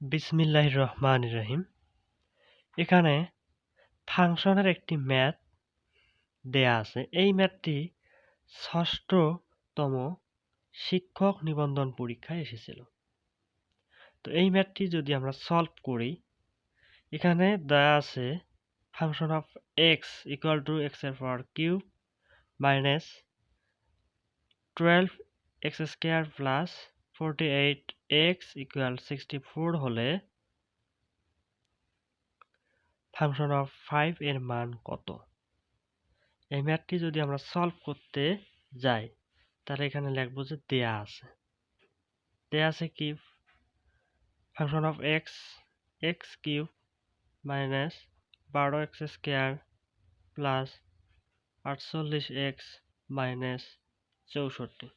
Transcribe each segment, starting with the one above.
বিসমিল্লাহ রহমান রহিম। এখানে ফাংশনের একটি ম্যাথ দেয়া আছে। এই ম্যাথটি ষষ্ঠতম শিক্ষক নিবন্ধন পরীক্ষায় এসেছিল। তো এই ম্যাথটি যদি আমরা সলভ করি, এখানে দেয়া আছে function of x equal to এক্সের power cube minus twelve x square plus forty eight x equal sixty four হলে ফাংশন অফ ফাইভ এর মান কত? এই ম্যাথটি যদি আমরা সলভ করতে যাই, তাহলে এখানে লিখব যে দেয়া আছে। দেয়া আছে কি? Function of x x cube minus বারো এক্স স্কোয়ার প্লাস আটচল্লিশ এক্স মাইনাস চৌষট্টি।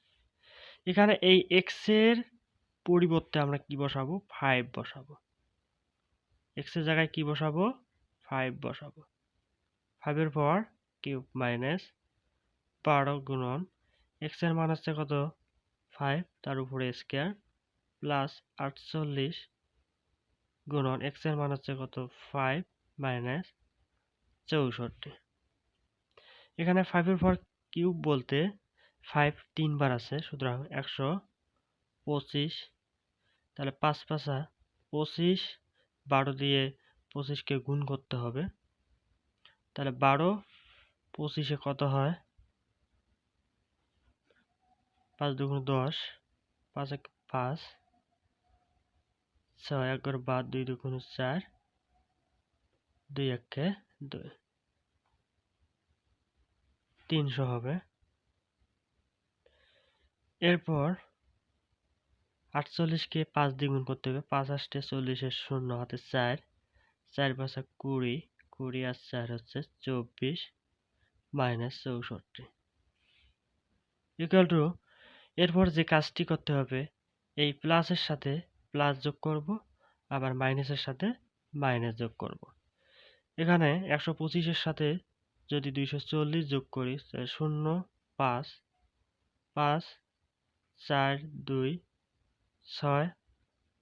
এখানে এই এক্সের পরিবর্তে আমরা কি বসাবো? ফাইভ বসাবো। এক্সের জায়গায় কি বসাবো? ফাইভ বসাবো। ফাইভের পর কিউব মাইনাস বারো গুণন এক্সের মান হচ্ছে কত? ফাইভ তার উপরে স্কোয়ার প্লাস আটচল্লিশ গুণন এক্সের মান হচ্ছে কত? ফাইভ মাইনাস চৌষট্টি। এখানে ফাইভের পর কিউব বলতে ফাইভ তিনবার আছে, সুতরাং একশো পঁচিশ। তাহলে পাঁচ পাঁচা পঁচিশ, বারো দিয়ে পঁচিশকে গুণ করতে হবে। তাহলে বারো পঁচিশে কত হয়? পাঁচ দুগুণ দশ, পাঁচ এক পাঁচ, ছয় একবার বাদ দুই দুগুণ চার, দুই একে দুই। তিনশো হবে। এরপর আটচল্লিশকে পাঁচ দ্বিগুণ করতে হবে। পাঁচ আষ্টে চল্লিশের শূন্য হাতে চার। চার পাঁচা কুড়ি। কুড়ি আর চার হচ্ছে চব্বিশ মাইনাস চৌষট্টি। ইকুয়াল টু এরপর যে কাজটি করতে হবে, এই প্লাসের সাথে প্লাস যোগ করব, আবার মাইনাসের সাথে মাইনাস যোগ করব। এখানে একশো পঁচিশের সাথে যদি দুইশো চল্লিশ যোগ করি শূন্য, পাঁচ পাঁচ চার, দুই, ছয়,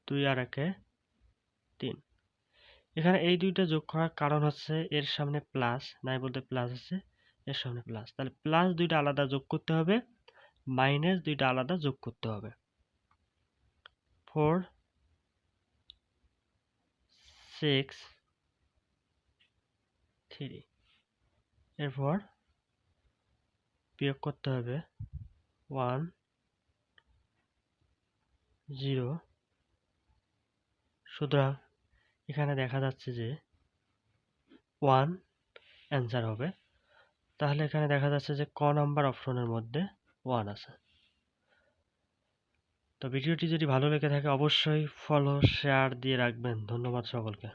দুই আর একে তিন। এখানে এই দুইটা যোগ করার কারণ হচ্ছে এর সামনে প্লাস নাই বলতে প্লাস আছে, এর সামনে প্লাস তাহলে প্লাস দুইটা আলাদা যোগ করতে হবে মাইনাস দুইটা আলাদা যোগ করতে হবে। ফোর সিক্স থ্রি এরপর বিয়োগ করতে হবে ওয়ান জিরো। সুতরাং এখানে দেখা যাচ্ছে যে ওয়ান অ্যান্সার হবে। তাহলে এখানে দেখা যাচ্ছে যে ক নাম্বার অপশনের মধ্যে ওয়ান আছে। তো ভিডিওটি যদি ভালো লেগে থাকে, অবশ্যই ফলো শেয়ার দিয়ে রাখবেন। ধন্যবাদ সকলকে।